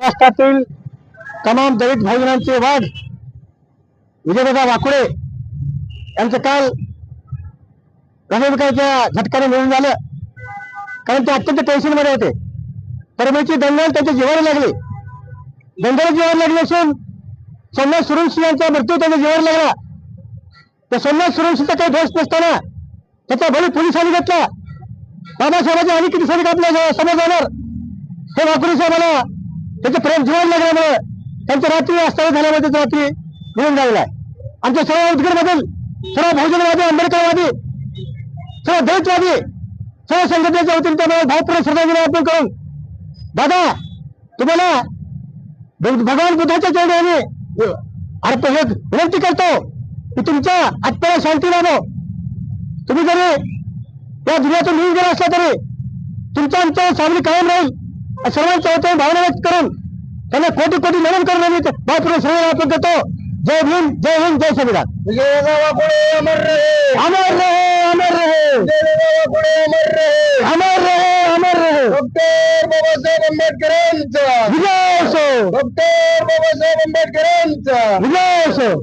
महाराष्ट्रातील तमाम दलित भाईजनांचे वाघ विजयदादा वाकुळे यांचं काल हृदयविकाराच्या झटक्याने मिळून झालं. कारण ते अत्यंत टेन्शनमध्ये होते. परमेची दंगल त्यांच्या जीवावर लागली. दंगल जीवावर लागली असून सोमनाथ सुरुंशी यांचा मृत्यू त्यांच्या जीवावर लागला. त्या सोमनाथ सुरुंशीचा काही दोष नसताना त्याचा बळी पोलिसांनी घेतला. बाबासाहेबांच्या आणि किती सैनिक आपल्यासमोर जाणार हे साहेब साहेबाला त्याचं प्रेम जीवन लागल्यामुळे त्यांचं रात्री असताना झाल्यामुळे त्याचं रात्री मिळून लागलाय आमच्या सर्व उदगीर सर्व बहुजनवादी आंबेडकरवादी सर्व दलितवादी सर्व संघटनेच्या वतीने त्यामुळे भावपूर्ण श्रद्धांजली अर्पण करून दादा तुम्हाला भगवान बुद्धाच्या चरणी आम्ही अर्प हे विनंती करतो की तुमच्या आत्म्याला शांती लाभो. तुम्ही जरी या दुनियातून निघून गेला असला तरी तुमचा आमचा सावली कायम राहील. सर्वांच्या वतीने भावना व्यक्त करून त्यांना कोटी कोटी नमन करून आम्ही भावपूर्ण श्रद्धांजली अर्पण करतो. जय भीम जय हिंद जय संविधान. अमर रहे. अमर रहे अमर रहे. अमर रहे. अमर रहे अमर रहे. डॉक्टर बाबासाहेब आंबेडकरांचा. विजय असो. डॉक्टर बाबासाहेब आंबेडकरांचा. विजय असो.